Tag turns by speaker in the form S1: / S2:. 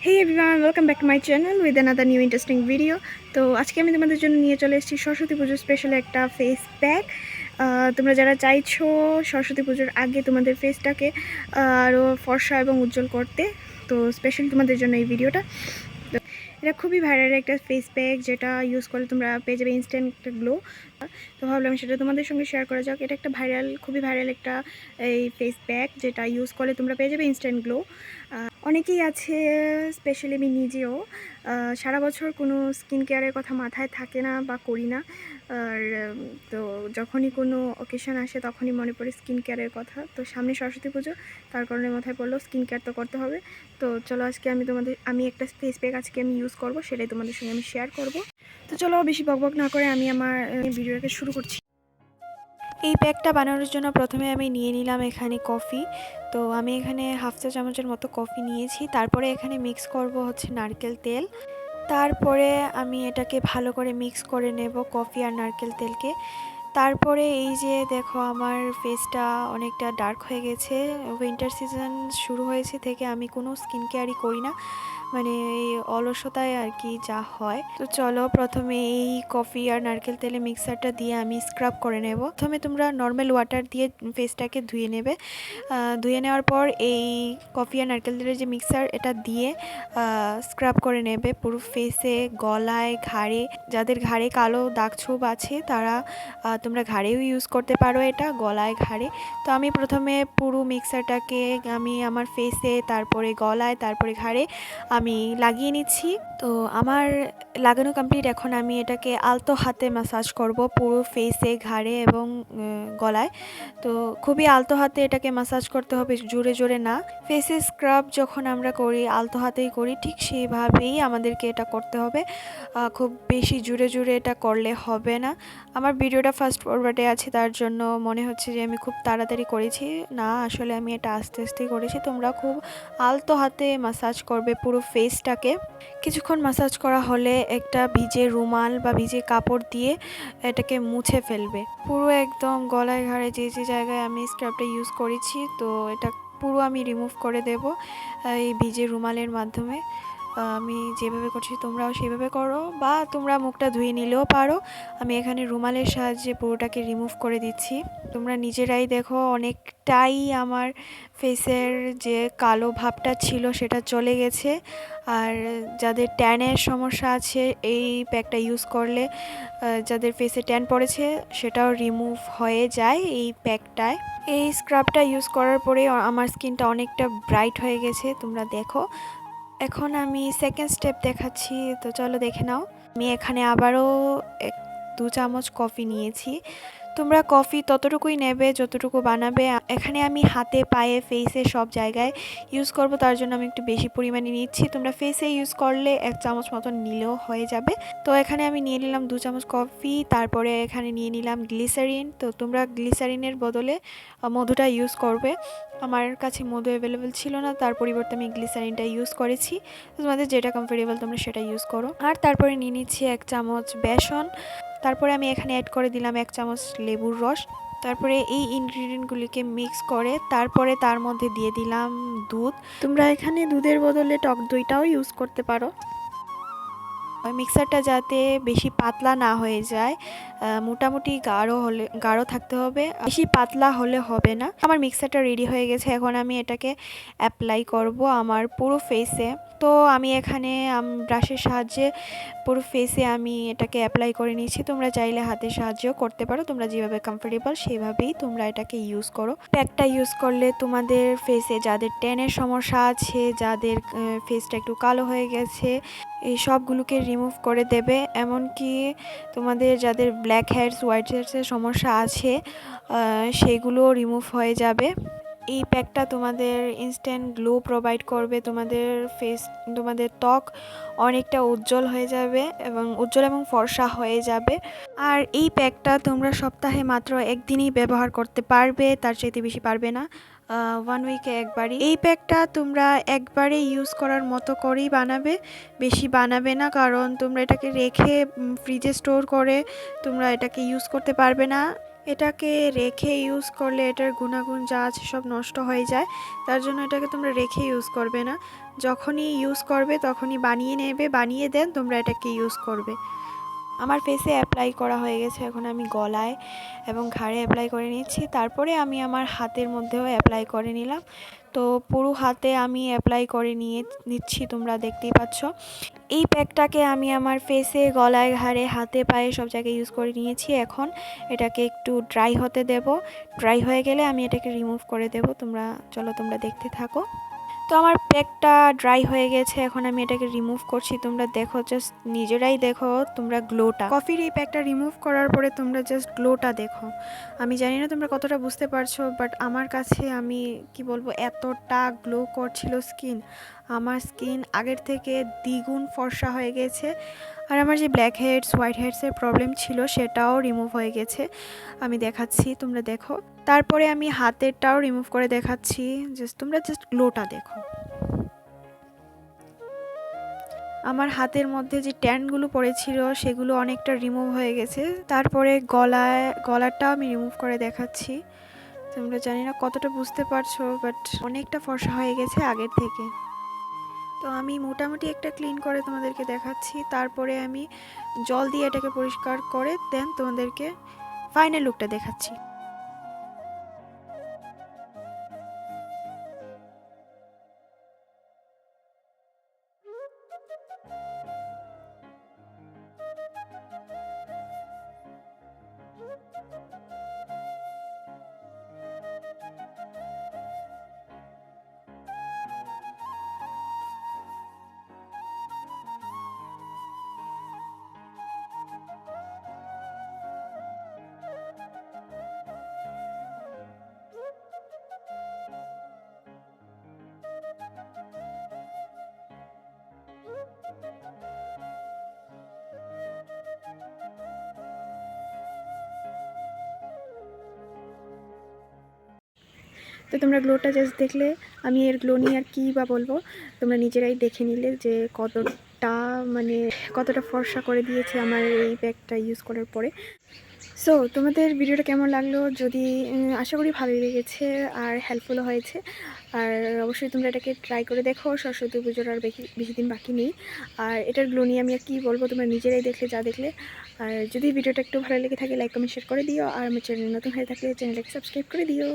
S1: Hey everyone welcome back to my channel with another new interesting video তো আজকে আমি তোমাদের জন্য নিয়ে চলে এসেছি সরস্বতী পুজোর স্পেশাল একটা ফেস প্যাক তোমরা যারা চাইছো সরস্বতী পুজোর আগে তোমাদের ফেসটাকে আরও ফর্সা এবং উজ্জ্বল করতে, তো স্পেশাল তোমাদের জন্য এই ভিডিওটা এটা খুবই ভাইরাল একটা ফেস প্যাক যেটা ইউজ করলে তোমরা পেয়ে যাবে ইনস্ট্যান্ট একটা গ্লো তো ভাবলাম সেটা তোমাদের সঙ্গে শেয়ার করা যাক। এটা একটা ভাইরাল খুবই ভাইরাল একটা, এই ফেস প্যাক যেটা ইউজ করলে তোমরা পেয়ে যাবে ইনস্ট্যান্ট গ্লো অনেকেই আছে স্পেশালি আমি নিজেও। সারা বছর কোনো স্কিন কেয়ারের কথা মাথায় থাকে না বা করি না। আর তো যখনই কোনো অকেশন আসে তখনই মনে পড়ে স্কিন কেয়ারের কথা। তো সামনে সরস্বতী পুজো, তার কারণে মাথায় পড়ল স্কিন কেয়ার তো করতে হবে। তো চলো আজকে আমি তোমাদের, আমি একটা ফেস প্যাক আজকে আমি ইউজ করব, সেটাই তোমাদের সঙ্গে আমি শেয়ার করব। তো চলো বেশি বকবক না করে আমি আমার ভিডিওটাকে শুরু করছি। এই প্যাকটা বানানোর জন্য প্রথমে আমি নিয়ে নিলাম এখানে কফি। তো আমি এখানে হাফ চা চামচের মতো কফি নিয়েছি। তারপরে এখানে মিক্স করব হচ্ছে নারকেল তেল। তারপরে আমি এটাকে ভালো করে মিক্স করে নেব কফি আর নারকেল তেলকে। তারপরে এই যে দেখো আমার ফেসটা অনেকটা ডার্ক হয়ে গেছে। উইন্টার সিজন শুরু হয়েছে থেকে আমি কোনো স্কিন কেয়ারই করি না। মানে এই অলসতায় আর কি যা হয়। তো চলো প্রথমে এই কফি আর নারকেল তেলে মিক্সারটা দিয়ে আমি স্ক্রাব করে নেব। প্রথমে তোমরা নর্মাল ওয়াটার দিয়ে ফেসটাকে ধুয়ে নেবে। ধুয়ে নেওয়ার পর এই কফি আর নারকেল তেলের যে মিক্সার, এটা দিয়ে স্ক্রাব করে নেবে পুরো ফেসে গলায়, ঘাড়ে। যাদের ঘাড়ে কালো দাগ ছোপ আছে, তারা তোমরা ঘাড়েও ইউজ করতে পারো এটা, গলায়, ঘাড়ে। তো আমি প্রথমে পুরো মিক্সারটাকে আমি আমার ফেসে তারপরে গলায়, তারপরে ঘাড়ে আমি লাগিয়ে নিচ্ছি। তো আমার লাগানো কমপ্লিট এখন আমি এটাকে আলতো হাতে ম্যাসাজ করব পুরো ফেসে ঘাড়ে এবং গলায়। তো খুবই আলতো হাতে এটাকে ম্যাসাজ করতে হবে, জোরে জোরে না। ফেসে স্ক্রাব যখন আমরা করি, আলতো হাতেই করি, ঠিক সেইভাবেই আমাদেরকে এটা করতে হবে। খুব বেশি জোরে জোরে এটা করলে হবে না। আমার ভিডিওটা ফার্স্ট ফরওয়ার্ডে আছে, তার জন্য মনে হচ্ছে যে আমি খুব তাড়াতাড়ি করেছি। না, আসলে আমি এটা আস্তে আস্তেই করেছি। তোমরা খুব আলতো হাতে ম্যাসাজ করবে পুরো ফেসটাকে কিছুক্ষণ ম্যাসাজ করা হলে একটা ভিজে রুমাল বা ভিজে কাপড় দিয়ে এটাকে মুছে ফেলবে। পুরো একদম গলায় ঘাড়ে যে যে জায়গায় আমি স্ক্রাবটা ইউজ করেছি, তো এটা পুরো আমি রিমুভ করে দেব, এই ভিজে রুমালের মাধ্যমে। আমি যেভাবে করছি তোমরাও সেভাবে করো বা তোমরা মুখটা ধুয়ে নিলেও পারো। আমি এখানে রুমালের সাহায্যে পুরোটাকে রিমুভ করে দিচ্ছি। তোমরা নিজেরাই দেখো অনেকটাই আমার ফেসের যে কালো ভাবটা ছিল সেটা চলে গেছে। আর যাদের ট্যানের সমস্যা আছে, এই প্যাকটা ইউজ করলে যাদের ফেসে ট্যান পড়েছে, সেটাও রিমুভ হয়ে যায় এই প্যাকটায় এই স্ক্রাবটা ইউজ করার পরে, আমার স্কিনটা অনেকটা ব্রাইট হয়ে গেছে। তোমরা দেখো এখন আমি সেকেন্ড স্টেপ দেখাচ্ছি, তো চলো দেখে নাও। আমি এখানে আবারও এক, দু চামচ কফি নিয়েছি। তোমরা কফি ততটুকুই নেবে, যতটুকু বানাবে। এখানে আমি হাতে, পায়ে ফেসে সব জায়গায় ইউজ করব, তার জন্য আমি একটু বেশি পরিমাণে নিচ্ছি। তোমরা ফেসে ইউজ করলে এক চামচ মতন নিলেও হয়ে যাবে। তো এখানে আমি নিয়ে নিলাম দু চামচ কফি তারপরে এখানে নিয়ে নিলাম গ্লিসারিন তো তোমরা গ্লিসারিনের বদলে মধুটা ইউজ করবে। আমার কাছে মধু অ্যাভেলেবেল ছিল না, তার পরিবর্তে আমি গ্লিসারিনটা ইউজ করেছি। তোমাদের যেটা কমফোর্টেবল তোমরা সেটা ইউজ করো। আর তারপরে নিয়ে নিচ্ছি এক চামচ বেসন। তারপরে আমি এখানে অ্যাড করে দিলাম এক চামচ লেবুর রস। তারপরে এই ইনগ্রিডিয়েন্টগুলিকে মিক্স করে, তারপরে তার মধ্যে দিয়ে দিলাম দুধ। তোমরা এখানে দুধের বদলে টক দইটাও ইউজ করতে পারো। ওই মিক্সারটা যাতে বেশি পাতলা না হয়ে যায় মোটামুটি গাঢ় হলে, গাঢ় থাকতে হবে। বেশি পাতলা হলে হবে না। আমার মিক্সারটা রেডি হয়ে গেছে, এখন আমি এটাকে অ্যাপ্লাই করব আমার পুরো ফেসে তো আমি এখানে ব্রাশের সাহায্যে পুরো ফেসে আমি এটাকে অ্যাপ্লাই করে নিয়েছি। তোমরা চাইলে হাতের সাহায্যেও করতে পারো। তোমরা যেভাবে কমফোর্টেবল সেভাবেই তোমরা এটাকে ইউজ করো। প্যাকটা ইউজ করলে তোমাদের ফেসে যাদের ট্যানের সমস্যা আছে, যাদের ফেসটা একটু কালো হয়ে গেছে এই সবগুলোকে রিমুভ করে দেবে। এমনকি তোমাদের যাদের ব্ল্যাক হেয়ারস হোয়াইট হেয়ারসের সমস্যা আছে আহ, সেগুলো রিমুভ হয়ে যাবে। এই প্যাকটা তোমাদের ইনস্ট্যান্ট গ্লো প্রোভাইড করবে। তোমাদের ফেস তোমাদের ত্বক অনেকটা উজ্জ্বল হয়ে যাবে এবং উজ্জ্বল এবং ফর্সা হয়ে যাবে। আর এই প্যাকটা তোমরা সপ্তাহে মাত্র একদিনই ব্যবহার করতে পারবে তার চাইতে বেশি পারবে না। ওয়ান উইকে একবারই। এই প্যাকটা তোমরা একবারে ইউজ করার মতো করেই বানাবে। বেশি বানাবে না, কারণ তোমরা এটাকে রেখে ফ্রিজে স্টোর করে তোমরা এটাকে ইউজ করতে পারবে না। এটাকে রেখে ইউজ করলে এটার গুণাগুণ যা আছে সব নষ্ট হয়ে যায়। তার জন্য এটাকে তোমরা রেখে ইউজ করবে না। যখনই ইউজ করবে, তখনই বানিয়ে নেবে, বানিয়ে দেন তোমরা এটাকে ইউজ করবে। আমার ফেসে অ্যাপ্লাই করা হয়ে গেছে। এখন আমি গলায় এবং ঘাড়ে অ্যাপ্লাই করে নিচ্ছি। তারপরে আমি আমার হাতের মধ্যেও অ্যাপ্লাই করে নিলাম। তো পুরো হাতে আমি অ্যাপ্লাই করে নিয়ে নিচ্ছি, তোমরা দেখতেই পাচ্ছ। এই প্যাকটাকে আমি আমার ফেসে গলায়, ঘাড়ে, হাতে, পায়ে সব জায়গায় ইউজ করে নিয়েছি। এখন এটাকে একটু ড্রাই হতে দেব। ড্রাই হয়ে গেলে আমি এটাকে রিমুভ করে দেব। তোমরা, চলো তোমরা দেখতে থাকো। তো আমার প্যাকটা ড্রাই হয়ে গেছে, এখন আমি এটাকে রিমুভ করছি। তোমরা দেখো জাস্ট নিজেরাই দেখো তোমরা গ্লোটা কফির এই প্যাকটা রিমুভ করার পরে তোমরা জাস্ট গ্লোটা দেখো। আমি জানি না তোমরা কতটা বুঝতে পারছ বাট আমার কাছে আমি, কি বলব, এতটা গ্লো করছিল স্কিন আমার স্কিন আগের থেকে দ্বিগুণ ফর্সা হয়ে গেছে। আর আমার যে ব্ল্যাক হেডস হোয়াইট হেডসের প্রবলেম ছিল সেটাও রিমুভ হয়ে গেছে। আমি দেখাচ্ছি, তোমরা দেখো। তারপরে আমি হাতেরটাও রিমুভ করে দেখাচ্ছি। জাস্ট তোমরা জাস্ট গ্লোটা দেখো। আমার হাতের মধ্যে যে ট্যানগুলো পড়েছিল, সেগুলো অনেকটা রিমুভ হয়ে গেছে। তারপরে গলায়, গলাটাও আমি রিমুভ করে দেখাচ্ছি। তোমরা জানি না কতটা বুঝতে পারছ বাট অনেকটা ফর্সা হয়ে গেছে আগের থেকে। তো আমি মোটামুটি একটা ক্লিন করে তোমাদেরকে দেখাচ্ছি। তারপরে আমি জল দিয়ে এটাকে পরিষ্কার করে দেন তোমাদেরকে ফাইনাল লুকটা দেখাচ্ছি। তো তোমরা গ্লোটা জাস্ট দেখলে, আমি এর গ্লো নিয়ে আর কী বা বলব, তোমরা নিজেরাই দেখে নিলে যে কতটা মানে কতটা ফর্সা করে দিয়েছে আমার এই ব্যাগটা ইউজ করার পরে। সো তোমাদের ভিডিওটা কেমন লাগল? যদি আশা করি ভালোই লেগেছে আর হেল্পফুলও হয়েছে। আর অবশ্যই তোমরা এটাকে ট্রাই করে দেখো, সরস্বতী পুজোর আর বেশি দিন বাকি নেই। আর এটার গ্লো নিয়ে আমি আর কী বলব, তোমরা নিজেরাই দেখলে, যা দেখলে। আর যদি ভিডিওটা একটু ভালো লেগে থাকে লাইক কমেন্ট শেয়ার করে দিও। আর আমার চ্যানেল নতুন হয়ে থাকলে চ্যানেলটাকে সাবস্ক্রাইব করে দিও।